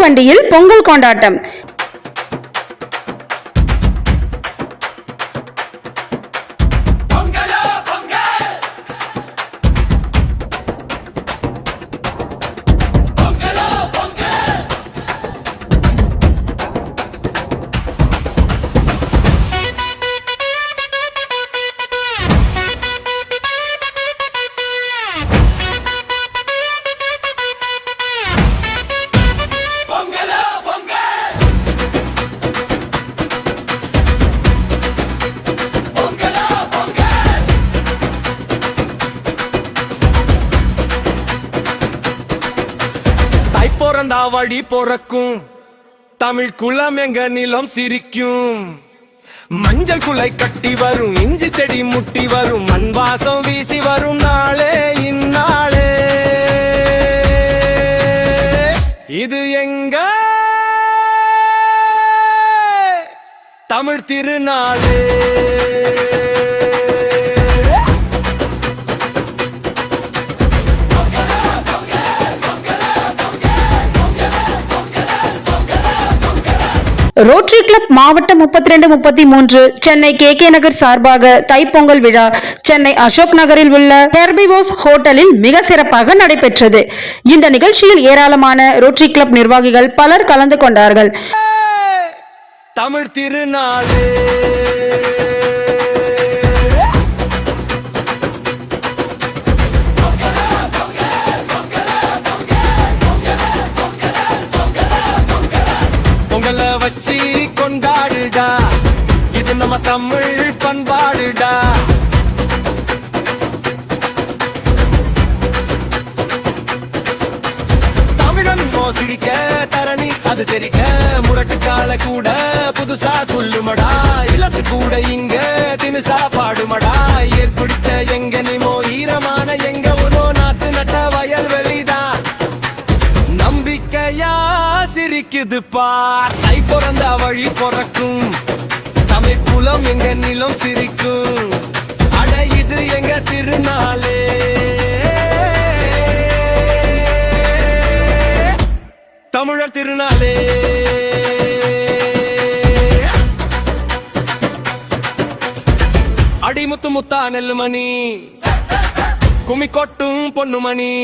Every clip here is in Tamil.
வண்டியில் பொங்கல் கொண்டாட்டம். தாய் பிறந்தா வழி பிறக்கும். தமிழ் குளம் எங்க நிலம் சிரிக்கும். மஞ்சள் குலை கட்டி வரும் இஞ்சி செடி முட்டி வரும் மண் வாசம் வீசி வரும் நாளே இந்நாளே. இது எங்க? தமிழ் திருநாளே. ரோட்டரி கிளப் மாவட்டம் முப்பத்தி ரெண்டு முப்பத்தி மூன்று சென்னை கே கே நகர் சார்பாக தைப்பொங்கல் விழா. சென்னை அசோக் நகரில் உள்ள டெர்பிவோஸ் ஹோட்டலில் மிக சிறப்பாக நடைபெற்றது. இந்த நிகழ்ச்சியில் ஏராளமான ரோட்டரி கிளப் நிர்வாகிகள் பலர் கலந்து கொண்டார்கள். தமிழ் திருநாளே. கொண்டாடுடா இது நம்ம தமிழ் பண்பாடுடா. தமிழன் மோசிரிக்க தரணி அது தெரிக்க. முரட்டு கால கூட புதுசா துள்ளுமடா இலசு கூட இங்க தினுசா பாடுமடா. ஏற்பிடிச்ச எங்க நிமோ ஈரமான எங்க உனோ நாட்டு நட்ட வயல் வெளிதா சிரிக்குது பார். கை பிறந்த வழி பிறக்கும். தமிழ் குலம் எங்க நிலம் சிரிக்கும். அட இது எங்க திருநாளே. தமிழர் திருநாளே. அடிமுத்து முத்தா நெல்மணி கும்மி கொட்டும் பொண்ணுமணி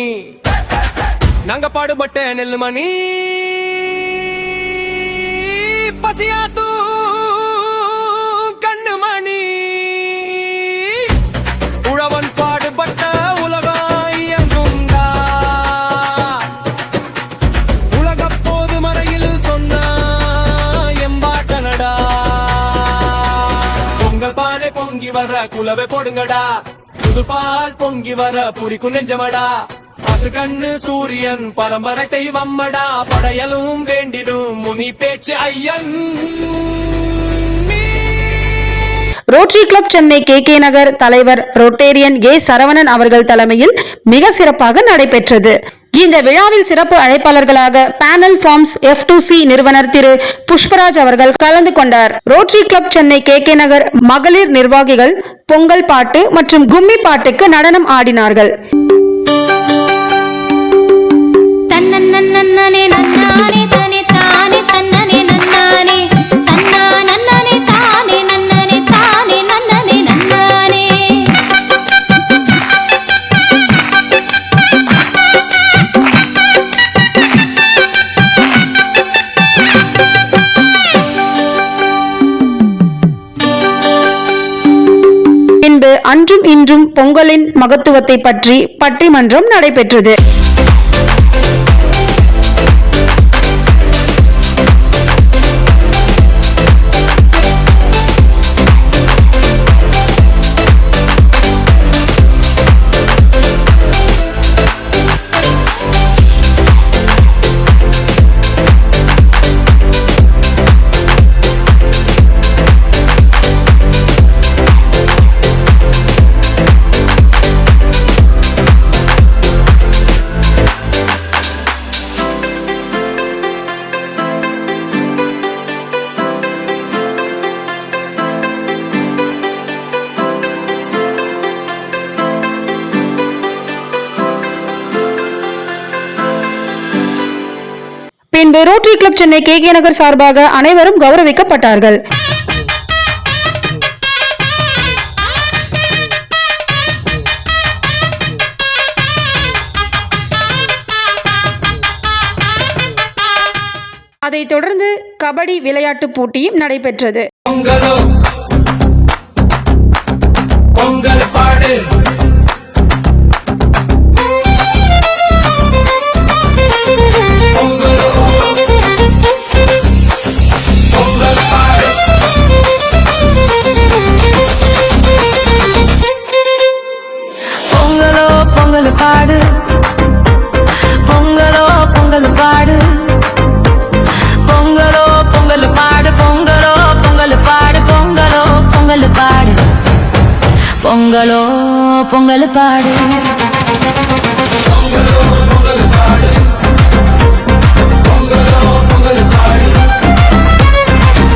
நாங்க பாடுபட்ட நெல்லுமணி பசியாத்து கண்ணுமணி. உழவன் பாடுபட்ட உலகம் இயங்குந்தா உலகப் போது மறையில் சொன்ன எம்பாட்டனடா. பொங்கல் பானை பொங்கி வர குலவை போடுங்கடா. புது பால் பொங்கி வர புரிக்கும் நெஞ்சமடா. அரசு கண்ணு சூரியன் பரம்பரை தெய்வம்மடா படையலும் வேண்டிடும் முனி பேச்சு ஐயன். Rotary club Chennai K K Nagar தலைவர் ரொட்டேரியன் ஏ சரவணன் அவர்கள் தலைமையில் மிக சிறப்பாக நடைபெற்றது. இந்த விழாவில் சிறப்பு அழைப்பாளர்களாக panel farms F to C நிறுவனர் திரு புஷ்பராஜ் அவர்கள் கலந்து கொண்டார். Rotary club Chennai K K Nagar மகளிர் நிர்வாகிகள் பொங்கல் பாட்டு மற்றும் கும்மி பாட்டுக்கு நடனம் ஆடினார்கள். பின்பு அன்றும் இன்றும் பொங்கலின் மகத்துவத்தை பற்றி பட்டிமன்றம் நடைபெற்றது. பின்பு Rotary club Chennai K K Nagar சார்பாக அனைவரும் கௌரவிக்கப்பட்டார்கள். அதைத் தொடர்ந்து கபடி விளையாட்டுப் போட்டியும் நடைபெற்றது. பொங்கலோ பொங்கல் பாடு.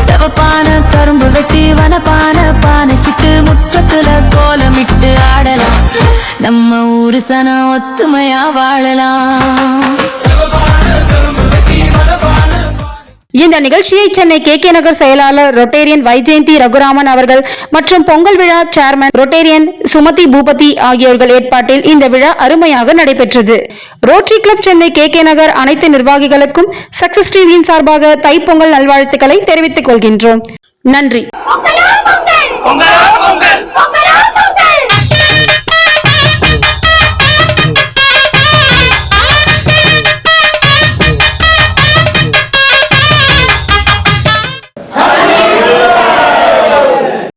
செவப்பான கரும்பு வெட்டி வனப்பான பானை சுட்டு முற்றத்துல கோலமிட்டு ஆடலாம். நம்ம ஊரு சனம் ஒத்துமையா வாழலாம். இந்த நிகழ்ச்சியை சென்னை கே கே நகர் செயலாளர் ரொட்டேரியன் வைஜெயந்தி ரகுராமன் அவர்கள் மற்றும் பொங்கல் விழா சேர்மன் ரொட்டேரியன் சுமதி பூபதி ஆகியோர்கள் ஏற்பாட்டில் இந்த விழா அருமையாக நடைபெற்றது. Rotary club Chennai K K Nagar அனைத்து நிர்வாகிகளுக்கும் சக்சஸ் டிவியின் சார்பாக தைப்பொங்கல் நல்வாழ்த்துக்களை தெரிவித்துக் கொள்கின்றோம். நன்றி.